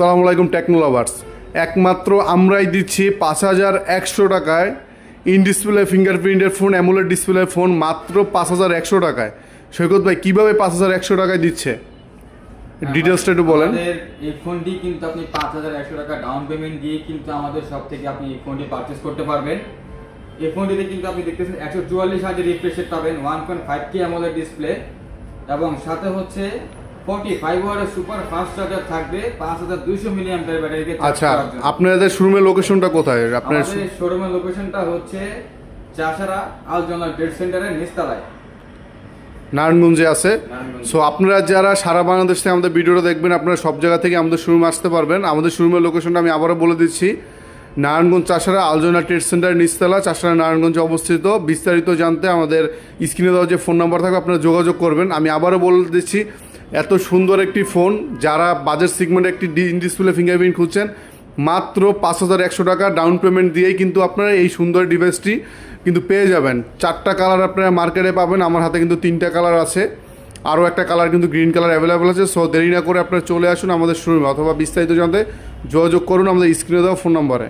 সালামু আলাইকুম টেকনোলাভার্স একমাত্র আমরাই দিচ্ছি পাঁচ হাজার একশো টাকায় ইন ডিসপ্লে ফিঙ্গারপ্রিন্টের ফোন অ্যামুলেট ডিসপ্লে ফোন মাত্র পাঁচ হাজার একশো টাকায়। সৈকত ভাই কীভাবে পাঁচ হাজার একশো টাকায় দিচ্ছে? ডিটেলসটা একটু বলেন। এই ফোনটি কিন্তু আপনি পাঁচ হাজার একশো টাকা ডাউন পেমেন্ট দিয়ে কিন্তু আমাদের সব থেকে আপনি এই ফোনটি পারচেস করতে পারবেন। এই ফোনটিতে কিন্তু আপনি দেখতেছেন একশো চুয়াল্লিশ হাজার রিফ্রেশ পাবেন one point five K AMOLED display এবং সাথে হচ্ছে সুপার ফাস্ট চার্জার থাকবে ব্যাটারিকে আচ্ছা আপনাদের শোরুমের লোকেশনটা কোথায়? আপনার শোরুমের লোকেশনটা হচ্ছে চাষারা আলজনা ট্রেড সেন্টারের নিচতলায়। নারায়ণগঞ্জে আছে। সো আপনারা যারা সারা বাংলাদেশ থেকে আমাদের ভিডিওটা দেখবেন আপনারা সব জায়গা থেকে আমাদের শোরুমে আসতে পারবেন। আমাদের শোরুমের লোকেশনটা আমি আবারও বলে দিচ্ছি। নারায়ণগঞ্জ চাষারা আলজনা ট্রেড সেন্টার নিচতলা চাষারা নারায়ণগঞ্জে অবস্থিত। বিস্তারিত জানতে আমাদের স্ক্রিনে দেওয়া যে ফোন নাম্বার থাকবে আপনারা যোগাযোগ করবেন। আমি আবারও বলে দিচ্ছি এত সুন্দর একটি ফোন, যারা বাজেট সিগমেন্টে একটি ডিসপ্লে ফিঙ্গারপ্রিন্ট খুঁজছেন, মাত্র পাঁচ হাজার একশো টাকা ডাউন পেমেন্ট দিয়েই কিন্তু আপনারা এই সুন্দর ডিভাইসটি কিন্তু পেয়ে যাবেন। চারটা কালার আপনারা মার্কেটে পাবেন, আমার হাতে কিন্তু তিনটা কালার আছে। আরও একটা কালার কিন্তু গ্রিন কালার অ্যাভেলেবেল আছে সো দেরি না করে আপনারা চলে আসুন আমাদের শোরুমে অথবা বিস্তারিত জানতে যোগাযোগ করুন আমাদের স্ক্রিনে দেওয়া ফোন নম্বরে